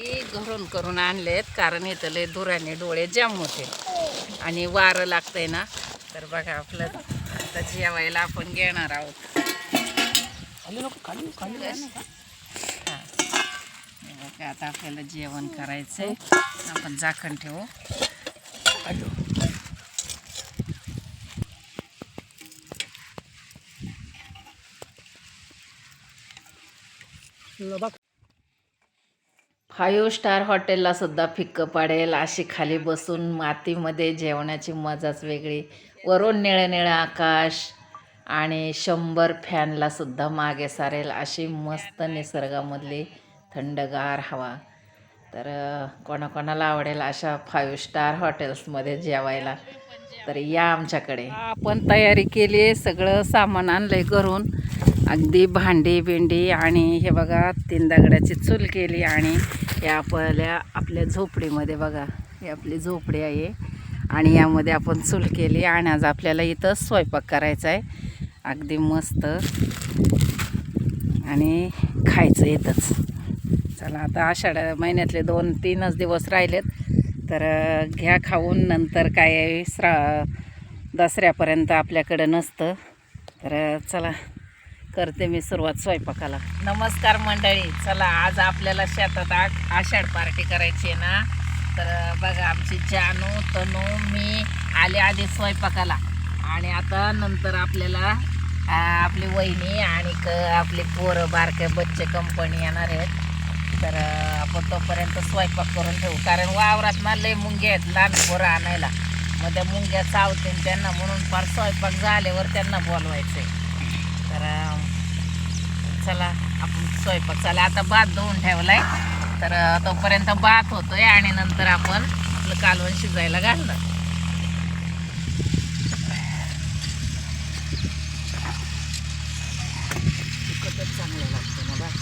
हे घरून करून आणलेत कारण इथं लय धुराने डोळे जाम होते. आणि वारं लागतंय ना. तर बघा आपलं आता जेवायला आपण घेणार आहोत. बघा, आता आपल्याला जेवण करायचंय. आपण झाकण ठेवू. बघ फाईव्ह स्टार हॉटेलला सुद्धा पाडेल. अशी खाली बसून मातीमध्ये जेवणाची मजाच वेगळी. वरून निळं निळं आकाश आणि शंभर फॅनला सुद्धा मागे सारेल अशी मस्त निसर्गामधली थंडगार हवा. तर कोणाकोणाला आवडेल अशा फाईव्ह स्टार हॉटेल्समध्ये जेवायला तर या आमच्याकडे. आपण तयारी केली आहे सगळं सामान आणलं आहे घरून. अगदी भांडी भेंडी आणि हे बघा तीन दगडाची चूल केली आणि या आपल्या आपल्या झोपडीमध्ये बघा ही आपली झोपडी आहे. आणि यामध्ये आपण चूल केली आणि आज आपल्याला इथं स्वयंपाक करायचा आहे. अगदी मस्त. आणि खायचं येतच चला आता आषाढ महिन्यातले दोन तीनच दिवस राहिलेत. तर घ्या खाऊन नंतर काय स्रा श्रा दसऱ्यापर्यंत आपल्याकडं नसतं. तर चला. करते मी सुरुवात स्वयंपाकाला. नमस्कार मंडळी. चला आज आपल्याला शेतात आ आषाढ पार्टी करायची आहे ना? तर बघा आमची जानू तनू मी आले आधी स्वयंपाकाला. आणि आता नंतर आपल्याला आपली वहिनी आणि क आपली पोरं बारके बच्चे कंपनी येणार आहेत. तर आपण तोपर्यंत स्वयंपाक करून ठेवू. कारण वावरात ना लय मुंगे आहेत लहान पोरं आणायला. मग त्या मुंग्या चावतील त्यांना म्हणून फार स्वयंपाक झाल्यावर त्यांना बोलवायचं आहे तर चला आपण स्वयंपाक चला आता भात धुवून ठेवलाय. तर तोपर्यंत भात होतोय आणि नंतर आपण आपलं कालवण शिजायला घालणार तिखटच चांगलं लागतं ना भात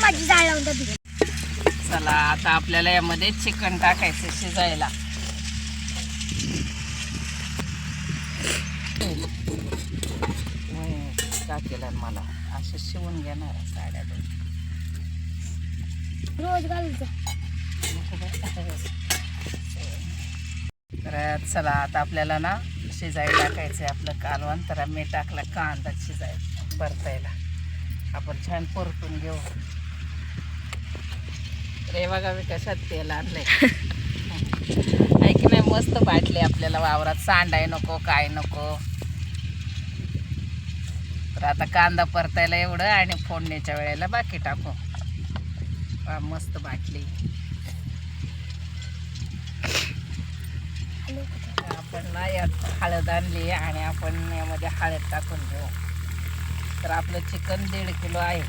माझी जाळ लावून दे चला आता आपल्याला यामध्ये चिकन टाकायचं शिजायला. टाकेला मला? असं शिवून घेणार साड्या रोज तर चला आता आपल्याला ना शिजायला टाकायचं आहे आपलं कालवण. तर मी टाकला कांदा शिजायला परतायला. आपण छान परतून घेऊ. रे बघा मी कशात तेल आणलंय. ऐक नाही मस्त बाटली आपल्याला वावरात. सांडाय नको काय नको. तर आता कांदा परतायला एवढं आणि फोडणीच्या वेळेला बाकी टाकू. मस्त बाटली. आपण ना यात हळद आणली आणि आपण यामध्ये हळद टाकून घेऊ. तर आपलं चिकन दीड किलो आहे.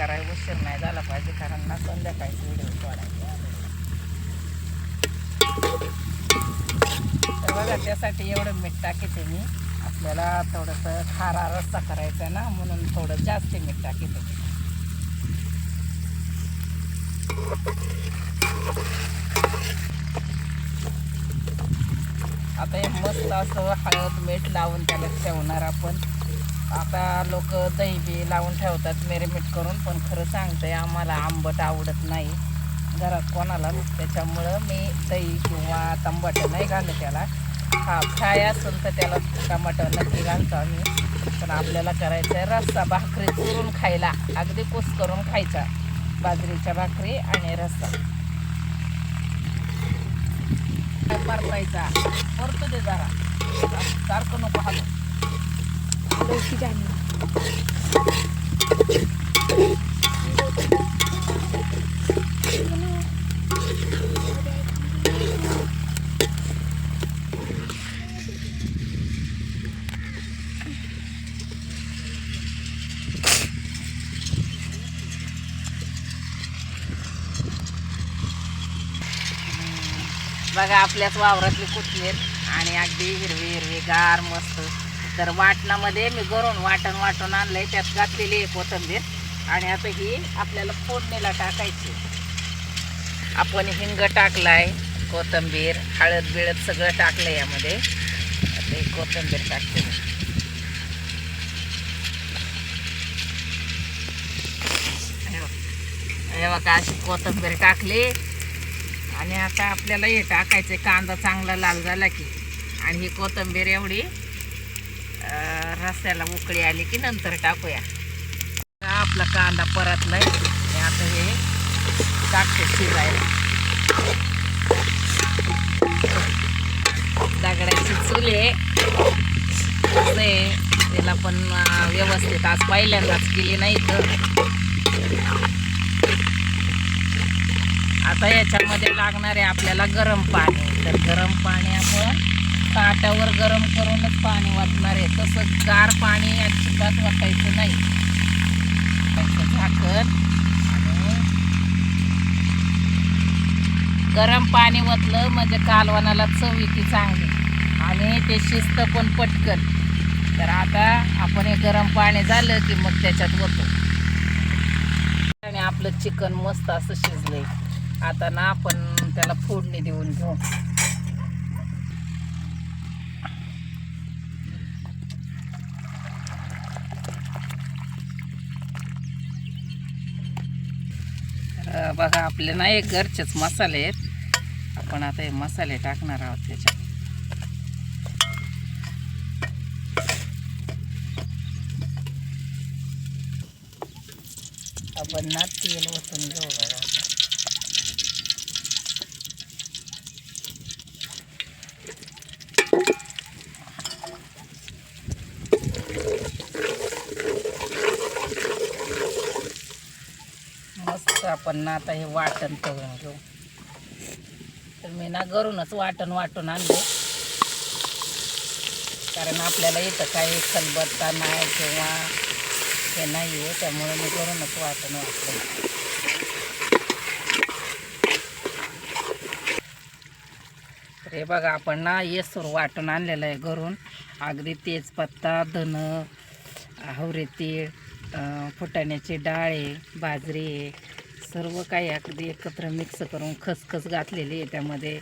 कराय करायला उशीर नाही झाला पाहिजे कारण ना संध्याकाळी व्हिडिओ सोडायचे तर बघा त्यासाठी एवढं मीठ टाकीते मी. आपल्याला थोडंसं खारा रस्सा करायचा आहे ना म्हणून थोडं जास्त मीठ टाकीते. आता हे मस्त असं हळद मीठ लावून त्याला ठेवणार आपण. आता लोक दही बी लावून ठेवतात मेरे करून पण खरं सांगते आम्हाला आंबट आवडत नाही. घरात कोणाला त्याच्यामुळं मी दही किंवा टमाटर नाही घालत त्याला. हा फ्राय असेल तर त्याला टमाटर नक्की घालतो आम्ही. पण आपल्याला करायचं आहे रस्सा भाकरी चुरून खायला. अगदी कुस करून खायचा. बाजरीच्या भाकरी आणि रस्सा. परतायचा परतू दे जरा. सारखं नको हलू. लवकी बघा आपल्याच वावरातली कोथिंबीर आणि अगदी हिरवी हिरवी गार मस्त. तर वाटणामध्ये मी गरून वाटण वाटून आणलंय त्यात घातलेली आहे कोथिंबीर. आणि आता ही आपल्याला फोडणीला टाकायची. आपण हिंग टाकलाय कोथिंबीर हळद बिळद सगळं टाकलं यामध्ये. आता ही कोथिंबीर टाकते मी. हे बघा अशी कोथिंबीर टाकली. आणि आता आपल्याला हे टाकायचं कांदा चांगला लाल झाला की. आणि ही कोथिंबीर एवढी रस्त्याला उकळी आली की नंतर टाकूया. आपला कांदा परतलाय. आणि आता हे टाकते शिजायला. दगडाची चुले. त्याला पण व्यवस्थित आज पहिल्यांदाच केली नाही तर. आता याच्यामध्ये लागणार आहे आपल्याला गरम पाणी. तर गरम पाणी आपण ताटावर गरम करूनच पाणी वाटणार आहे. तसं गार पाणी अजिबात वाटायचं नाही. झाकण आणि गरम पाणी वतलं म्हणजे कालवणाला चव चांगली. आणि ते शिस्त पण पटकन. तर आता आपण हे गरम पाणी झालं की मग त्याच्यात होतो आणि आपलं चिकन मस्त असं शिजलंय. आता ना आपण त्याला फोडणी देऊन घेऊ. बघा आपले ना एक घरचेच मसाले आहेत. आपण आता हे मसाले टाकणार आहोत त्याच्यात. आपण ना तेल ओतून घेऊ बघा. आपण ना आता हे वाटण करून घेऊ. तर मी ना घरूनच वाटण वाटून आणले. कारण आपल्याला इथं काही खलबत्ता नाही किंवा हे नाही आहे त्यामुळे मी घरूनच वाटण वाटलं. तर हे बघा आपण ना येसूर वाटून आणलेलं आहे घरून. अगदी तेजपत्ता धन हवरे तीळ फुटाण्याची डाळ आहे बाजरी आहे सर्व काही अगदी एकत्र मिक्स करून खसखस घातलेली आहे. त्यामध्ये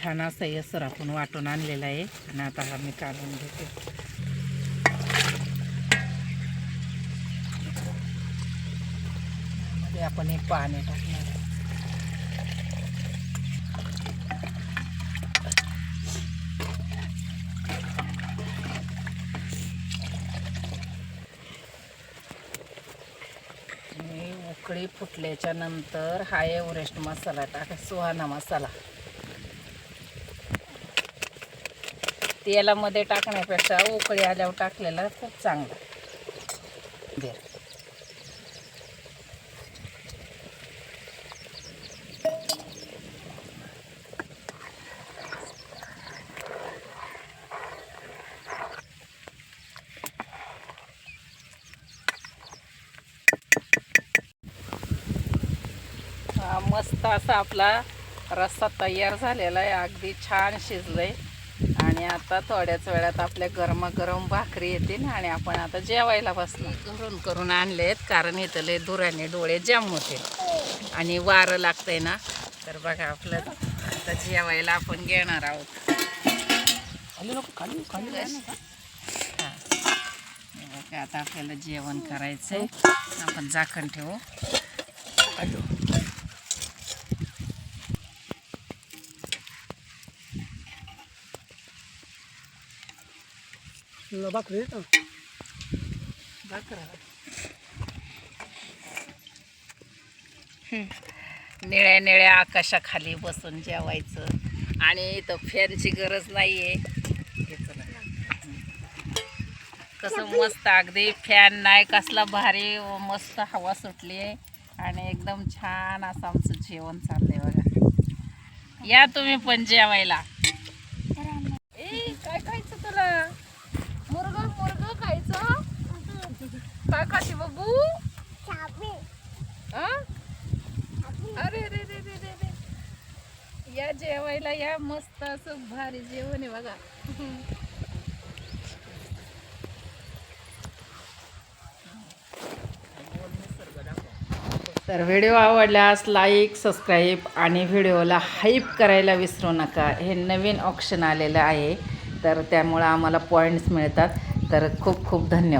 छान असं येसर आपण वाटून आणलेला आहे. आणि आता हा मी काढून घेते. आपण हे पाणी टाकणार आहे आणि उकळी फुटल्याच्या नंतर हा एव्हरेस्ट मसाला टाका सुहाना मसाला. तेलामध्ये टाकण्यापेक्षा उकळी आल्यावर टाकलेला खूप चांगला. मस्त असा आपला रस्सा तयार झालेला आहे. अगदी छान शिजलंय. आणि आता थोड्याच वेळात आपल्या गरमागरम भाकरी येतील आणि आपण आता जेवायला बसणार. घरून करून आणलेत कारण इथं लय धुराने डोळे जाम होते आणि वारं लागतंय ना. तर बघा आपलं आता जेवायला आपण घेणार आहोत. बघा, आता आपल्याला जेवण करायचंय. आपण झाकण ठेवू. निळ्या निळ्या आकाशाखाली बसून जेवायचं. आणि इथं फॅनची गरज नाही आहे कसं मस्त अगदी फॅन नाही कसला भारी व मस्त हवा सुटली आहे आणि एकदम छान असं आमचं जेवण चाललंय बघा. या तुम्ही पण जेवायला. काय खाते बाबू? अरे रे या जेवायला या मस्त असं भारी जेवण आहे बघा. तर व्हिडिओ आवडल्यास लाईक सबस्क्राईब आणि व्हिडिओला हाईप करायला विसरू नका. हे नवीन ऑप्शन आलेलं आहे. तर त्यामुळं आम्हाला पॉईंट्स मिळतात. तर खूप खूप धन्यवाद.